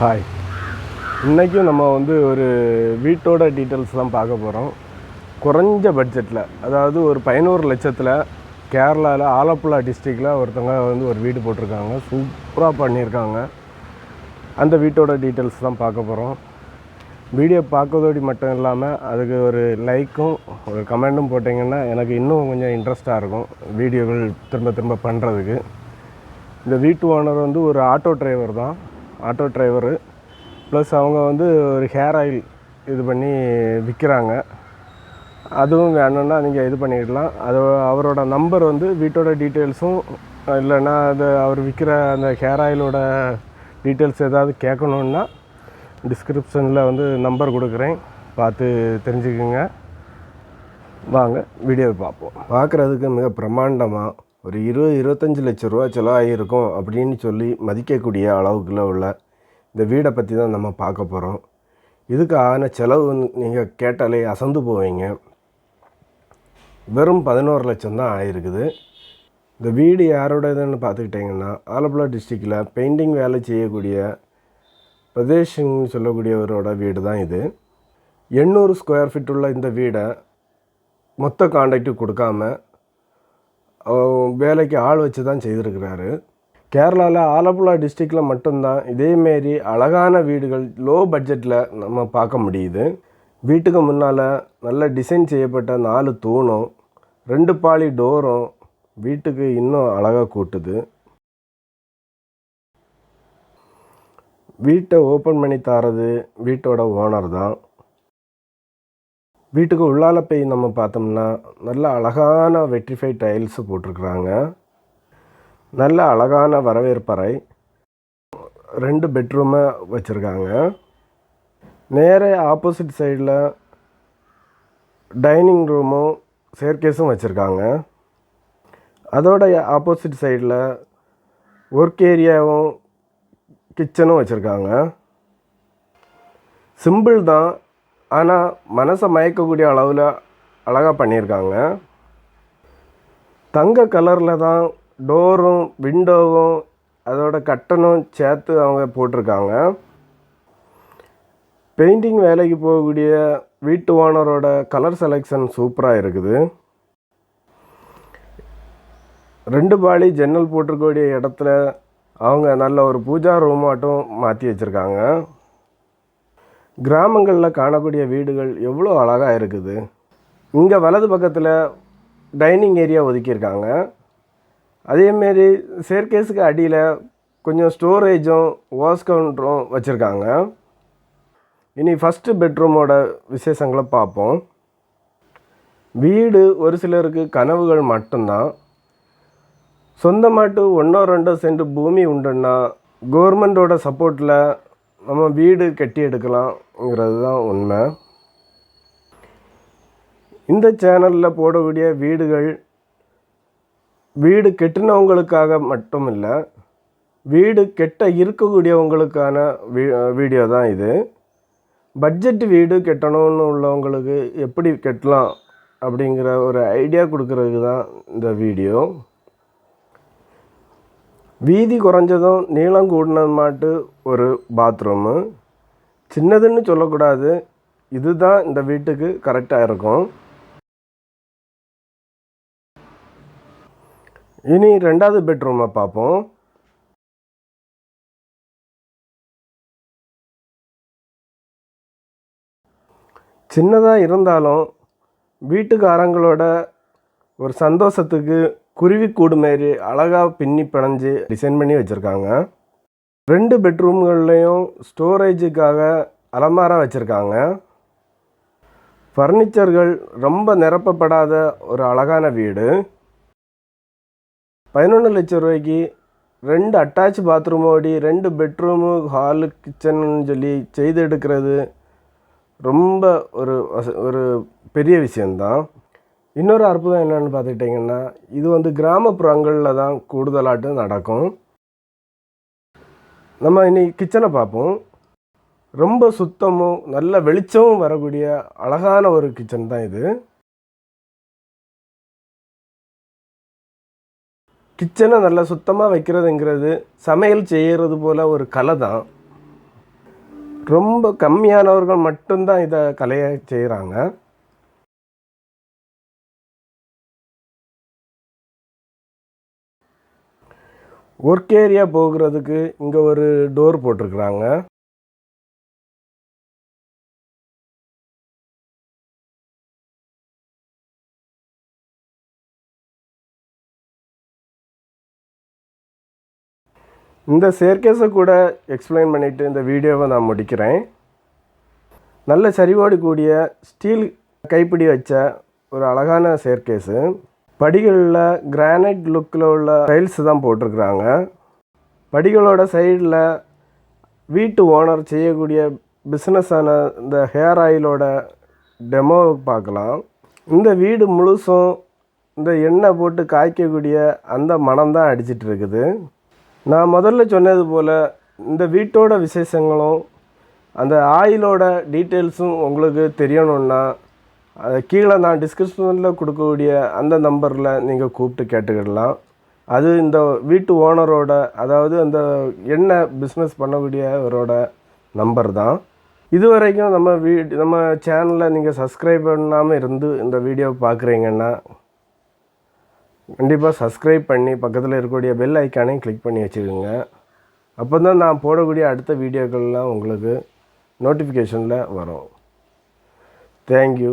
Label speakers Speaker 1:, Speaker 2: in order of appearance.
Speaker 1: Hi இன்றைக்கும் நம்ம வந்து ஒரு வீட்டோட டீட்டெயில்ஸ் தான் பார்க்க போகிறோம் குறைஞ்ச பட்ஜெட்டில் அதாவது ஒரு பதினோரு லட்சத்தில் கேரளாவில் ஆலப்புழா டிஸ்ட்ரிக்டில் ஒருத்தவங்க வந்து ஒரு வீடு போட்டிருக்காங்க. சூப்பராக பண்ணியிருக்காங்க. அந்த வீட்டோட டீட்டெயில்ஸ் தான் பார்க்க போகிறோம் வீடியோ பார்க்கறதோடி மட்டும் இல்லாமல் அதுக்கு ஒரு லைக்கும் ஒரு கமெண்ட்டும் போட்டிங்கன்னா எனக்கு இன்னும் கொஞ்சம் இன்ட்ரெஸ்ட்டாக இருக்கும் வீடியோகள் திரும்ப திரும்ப பண்ணுறதுக்கு இந்த வீட்டு ஓனர் வந்து ஒரு ஆட்டோ டிரைவர் தான். Auto driver. ப்ளஸ் அவங்க வந்து ஒரு ஹேர் ஆயில் இது பண்ணி விற்கிறாங்க அதுவும் வேணும்னா நீங்கள் இது பண்ணிடலாம் அது அவரோட நம்பர் வந்து வீட்டோட டீட்டெயில்ஸும் இல்லைன்னா அது அவர் விற்கிற அந்த ஹேர் ஆயிலோட டீட்டெயில்ஸ் ஏதாவது கேட்கணுன்னா டிஸ்கிரிப்ஷனில் வந்து நம்பர் கொடுக்குறேன். பார்த்து தெரிஞ்சுக்குங்க. வாங்க வீடியோவை பார்ப்போம். பார்க்குறதுக்கு மிக பிரம்மாண்டமாக ஒரு இருபது இருபத்தஞ்சி லட்ச ரூபா செலவாகியிருக்கும் அப்படின்னு சொல்லி மதிக்கக்கூடிய அளவுக்குள்ள உள்ள இந்த வீடை பற்றி தான் நம்ம பார்க்க போகிறோம் இதுக்கு ஆன செலவு நீங்கள் கேட்டாலே அசந்து போவீங்க. வெறும் பதினோரு லட்சம் தான் ஆயிருக்குது. இந்த வீடு யாரோடதுன்னு பார்த்துக்கிட்டிங்கன்னா ஆலப்புழா டிஸ்ட்ரிக்டில் பெயிண்டிங் வேலை செய்யக்கூடிய பிரதேஷ்னு சொல்லக்கூடியவரோட வீடு தான் இது. எண்ணூறு ஸ்கொயர் ஃபீட் உள்ள இந்த வீடை மொத்த கான்ட்ராக்டு கொடுக்காம வேலைக்கு ஆள் வச்சு தான் செய்திருக்கிறாரு. கேரளாவில் ஆலப்புழா டிஸ்ட்ரிக்டில் மட்டும்தான் இதேமாரி அழகான வீடுகள் லோ பட்ஜெட்டில் நம்ம பார்க்க முடியுது. வீட்டுக்கு முன்னால் நல்ல டிசைன் செய்யப்பட்ட நாலு தூணும் ரெண்டு பாலி டோரும் வீட்டுக்கு இன்னும் அழகாக கூட்டுது. வீட்டை ஓப்பன் பண்ணி தரது வீட்டோட ஓனர் தான். வீட்டுக்கு உள்ளால போய் நம்ம பார்த்தோம்னா நல்ல அழகான வெட்ரிஃபை டைல்ஸ் போட்டிருக்குறாங்க. நல்ல அழகான வரவேற்பறை. ரெண்டு பெட்ரூமை வச்சுருக்காங்க. நேர ஆப்போசிட் சைடில் டைனிங் ரூமும் சேர்க்கேஸும் வச்சுருக்காங்க. அதோடைய ஆப்போசிட் சைடில் ஒர்க் ஏரியாவும் கிச்சனும் வச்சுருக்காங்க. சிம்பிள் தான். ஆனால் மனசை மயக்கக்கூடிய அளவில் அழகாக பண்ணியிருக்காங்க. தங்க கலரில் தான் டோரும் விண்டோவும் அதோட கட்டனும் சேர்த்து அவங்க போட்டிருக்காங்க. பெயிண்டிங் வேலைக்கு போகக்கூடிய வீட்டு ஓனரோட கலர் செலெக்ஷன் சூப்பராக இருக்குது. ரெண்டு பாலி ஜன்னல் போட்டிருக்கக்கூடிய இடத்துல அவங்க நல்ல ஒரு பூஜா ரூமாட்டும் மாற்றி வச்சுருக்காங்க. கிராமங்களில் காணக்கூடிய வீடுகள் எவ்வளோ அழகாக இருக்குது? இங்கே வலது பக்கத்தில் டைனிங் ஏரியா ஒதுக்கியிருக்காங்க. அதேமாரி சேர்க்கேஸுக்கு அடியில் கொஞ்சம் ஸ்டோரேஜும் வாஷ் கவுண்டரும் வச்சுருக்காங்க. இனி ஃபஸ்ட்டு பெட்ரூமோட விசேஷங்களை பார்ப்போம். வீடு ஒரு சிலருக்கு கனவுகள் மட்டும்தான். சொந்தமாட்டு ஒன்றோ ரெண்டோ சென்ட் பூமி உண்டுன்னா கவர்மெண்ட்டோட சப்போர்ட்டில் நம்ம வீடு கட்டி எடுக்கலாம்ங்கிறது தான் உண்மை. இந்த சேனலில் போடக்கூடிய வீடுகள் வீடு கெட்டினவங்களுக்காக மட்டும் இல்லை வீடு கெட்ட இருக்கக்கூடியவங்களுக்கான வீ வீடியோ தான் இது. பட்ஜெட் வீடு கெட்டணும்னு உள்ளவங்களுக்கு எப்படி கட்டலாம் அப்படிங்கிற ஒரு ஐடியா கொடுக்கறதுக்கு தான் இந்த வீடியோ. வீதி குறைஞ்சதும் நீளம் கூடினது மாட்டு ஒரு பாத்ரூமு சின்னதுன்னு சொல்லக்கூடாது. இதுதான் இந்த வீட்டுக்கு கரெக்டாக இருக்கும். இனி ரெண்டாவது பெட்ரூமை பார்ப்போம். சின்னதாக இருந்தாலும் வீட்டுக்காரங்களோட ஒரு சந்தோஷத்துக்கு குருவிக்கூடு மாரி அழகாக பின்னி பிணைஞ்சு டிசைன் பண்ணி வச்சுருக்காங்க. ரெண்டு பெட்ரூம்கள்லேயும் ஸ்டோரேஜுக்காக அலமாரா வச்சுருக்காங்க. ஃபர்னிச்சர்கள் ரொம்ப நிரப்பப்படாத ஒரு அழகான வீடு. பதினொன்று லட்சம் ரூபாய்க்கு ரெண்டு அட்டாச் பாத்ரூமோடி ரெண்டு பெட்ரூமு ஹாலு கிச்சன் சொல்லி செய்து எடுக்கிறது ரொம்ப ஒரு வச ஒரு பெரிய விஷயந்தான் இன்னொரு அற்புதம் என்னென்னு பார்த்துக்கிட்டிங்கன்னா இது வந்து கிராமப்புறங்களில் தான் கூடுதலாட்டு நடக்கும். நம்ம இன்னைக்கு கிச்சனை பார்ப்போம். ரொம்ப சுத்தமும் நல்ல வெளிச்சமும் வரக்கூடிய அழகான ஒரு கிச்சன் தான் இது. கிச்சனை நல்லா சுத்தமாக வைக்கிறதுங்கிறது சமையல் செய்கிறது போல் ஒரு கலை தான். ரொம்ப கம்மியானவர்கள் மட்டும்தான் இதை கலையை செய்கிறாங்க ஒர்க் ஏரியா போகிறதுக்கு இங்கே ஒரு டோர் போட்டிருக்குறாங்க. இந்த சேர்க்கேஸை கூட எக்ஸ்பிளைன் பண்ணிவிட்டு இந்த வீடியோவை நான் முடிக்கிறேன். நல்ல சரிவோடு கூடிய ஸ்டீல் கைப்பிடி வச்ச ஒரு அழகான சேர்க்கேஸு படிகளில் கிரானைட் லுக்கில் உள்ள டைல்ஸ் தான் போட்டிருக்கிறாங்க. படிகளோட சைடில் வீட்டு ஓனர் செய்யக்கூடிய பிஸ்னஸான இந்த ஹேர் ஆயிலோட டெமோ பார்க்கலாம். இந்த வீடு முழுசும் இந்த எண்ணெய் போட்டு காய்க்கக்கூடிய அந்த மனம் தான் அடிச்சிட்டு இருக்குது. நான் முதல்ல சொன்னது போல் இந்த வீட்டோட விசேஷங்களும் அந்த ஆயிலோட டீட்டெயில்ஸும் உங்களுக்கு தெரியணுன்னா கீழே நான் டிஸ்கிரிப்ஷனில் கொடுக்கக்கூடிய அந்த நம்பரில் நீங்கள் கூப்பிட்டு கேட்டுக்கிடலாம். அது இந்த வீட்டு ஓனரோட அதாவது அந்த என்ன பிஸ்னஸ் பண்ணக்கூடியவரோட நம்பர் தான். இது வரைக்கும் நம்ம வீ நம்ம சேனலை நீங்கள் சப்ஸ்கிரைப் பண்ணாமல் இருந்து இந்த வீடியோ பார்க்குறீங்கன்னா கண்டிப்பாக சப்ஸ்கிரைப் பண்ணி பக்கத்தில் இருக்கக்கூடிய பெல் ஐக்கானையும் கிளிக் பண்ணி வச்சுக்கோங்க. அப்போ தான் நான் போடக்கூடிய அடுத்த வீடியோக்கள்லாம் உங்களுக்கு நோட்டிஃபிகேஷனில் வரும். தேங்க்யூ